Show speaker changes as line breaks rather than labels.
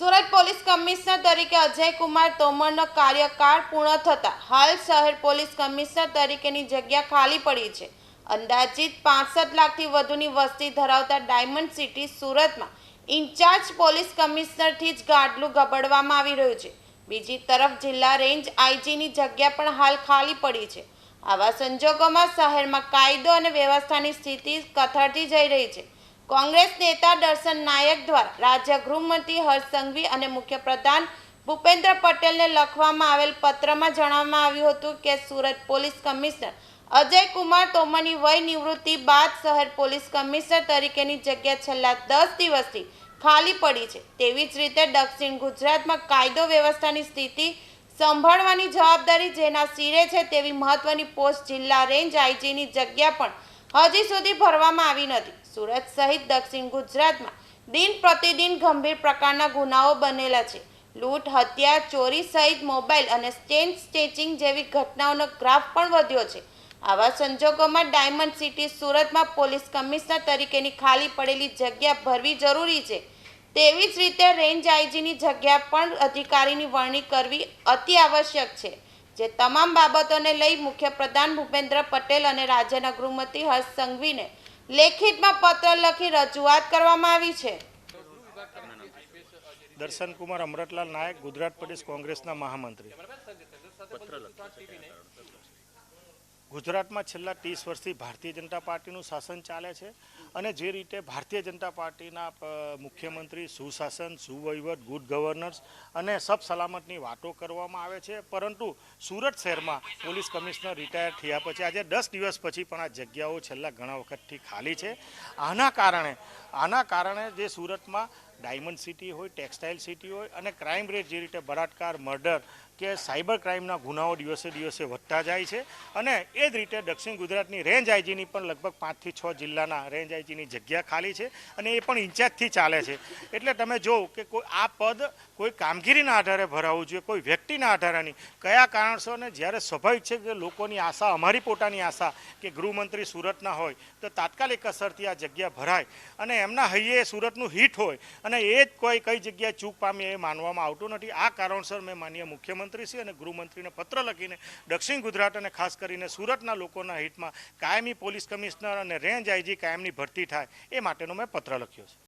Surat police commissioner તરીકે અજય કુમાર તોમરનો કાર્યકાળ પૂર્ણ થતા હાલ શહેર પોલીસ કમિશનર તરીકેની જગ્યા ખાલી પડી છે. અંદાજિત પાસઠ લાખથી વધુની વસ્તી ધરાવતા ડાયમંડ સિટી સુરતમાં ઇન્ચાર્જ પોલીસ કમિશનરથી જ ગાડલું ગબડવામાં આવી રહ્યું છે. બીજી તરફ જિલ્લા રેન્જ આઈજીની જગ્યા પણ હાલ ખાલી પડી છે. આવા સંજોગોમાં શહેરમાં કાયદો અને વ્યવસ્થાની સ્થિતિ કથળતી જઈ રહી છે. કોંગ્રેસ નેતા દર્શન નાયક દ્વારા રાજ્ય ગૃહમંત્રી હર્ષ સંઘવી અને મુખ્યપ્રધાન ભૂપેન્દ્ર પટેલને લખવામાં આવેલ પત્રમાં જણાવવામાં આવ્યું હતું કે સુરત પોલીસ કમિશનર અજય કુમાર તોમરની વય નિવૃત્તિ બાદ શહેર પોલીસ કમિશનર તરીકેની જગ્યા છેલ્લા દસ દિવસથી ખાલી પડી છે. તેવી જ રીતે દક્ષિણ ગુજરાતમાં કાયદો વ્યવસ્થાની સ્થિતિ સંભાળવાની જવાબદારી જેના સિરે છે તેવી મહત્વની પોસ્ટ જિલ્લા રેન્જ આઈજીની જગ્યા પણ હજી સુધી ભરવામાં આવી નથી. સુરત સહિત દક્ષિણ ગુજરાતમાં દિન પ્રતિદિન ગંભીર પ્રકારના ગુનાઓ બનેલા છે. લૂંટ, હત્યા, ચોરી સહિત મોબાઈલ અને સ્ટેન્ડ સ્ટેચિંગ જેવી ઘટનાઓનો ગ્રાફ પણ વધ્યો છે. આવા સંજોગોમાં ડાયમંડ સિટી સુરતમાં પોલીસ કમિશનર તરીકેની ખાલી પડેલી જગ્યા ભરવી જરૂરી છે. તેવી જ રીતે રેન્જ આઈજીની જગ્યા પણ અધિકારીની વરણી કરવી અતિ આવશ્યક છે. જે તમામ બાબતોને લઈ મુખ્યપ્રધાન ભૂપેન્દ્ર પટેલ અને રાજ્યના ગૃહમંત્રી હર્ષ સંઘવીને લેખિતમાં પત્ર લખી રજૂઆત કરવામાં આવી છે.
દર્શન કુમાર અમરતલાલ નાયક ગુજરાત પ્રદેશ કોંગ્રેસના મહામંત્રી. ગુજરાતમાં છેલ્લા ત્રીસ વર્ષથી ભારતીય જનતા પાર્ટીનું શાસન ચાલે છે અને જે રીતે ભારતીય જનતા પાર્ટીના મુખ્યમંત્રી, સુશાસન, સુવહીવટ, ગુડ ગવર્નન્સ અને સબ સલામતની વાતો કરવામાં આવે છે. પરંતુ સુરત શહેરમાં પોલીસ કમિશનર રિટાયર થયા પછી, આજે દસ દિવસ પછી પણ આ જગ્યાઓ છેલ્લા ઘણા વખતથી ખાલી છે. આના કારણે આના કારણે જે સુરતમાં ડાયમંડ સિટી હોય, ટેક્સટાઇલ સિટી હોય અને ક્રાઇમ રેટ જે રીતે બળાત્કાર, મર્ડર કે સાયબર ક્રાઇમના ગુનાઓ દિવસે દિવસે વધતા જાય છે અને એ જ રીતે દક્ષિણ ગુજરાતની રેન્જ આઈજીની પણ લગભગ પાંચથી છ જિલ્લાના રેન્જ આઈજીની જગ્યા ખાલી છે અને એ પણ ઇન્ચાર્જથી ચાલે છે. એટલે તમે જોવો કે કોઈ આ પદ કોઈ કામગીરીના આધારે ભરાવવું જોઈએ, કોઈ વ્યક્તિના આધારે નહીં. કયા કારણસર ને જ્યારે સ્વાભાવિક છે કે લોકોની આશા, અમારી પોતાની આશા કે ગૃહમંત્રી સુરતના હોય, તો તાત્કાલિક અસરથી આ જગ્યા ભરાય અને એમના હૈયે સુરતનું હિટ હોય અને એ જ કોઈ કઈ જગ્યાએ ચૂક પામી એ માનવામાં આવતું નથી. આ કારણસર મેં માનીય મુખ્યમંત્રીશ્રી અને ગૃહમંત્રીને પત્ર લખીને દક્ષિણ ગુજરાત અને ખાસ કરીને સુરતના લોકોના હિતમાં કાયમી પોલીસ કમિશનર અને રેન્જ આઈજી કાયમની ભરતી થાય એ માટેનો મેં પત્ર લખ્યો છે.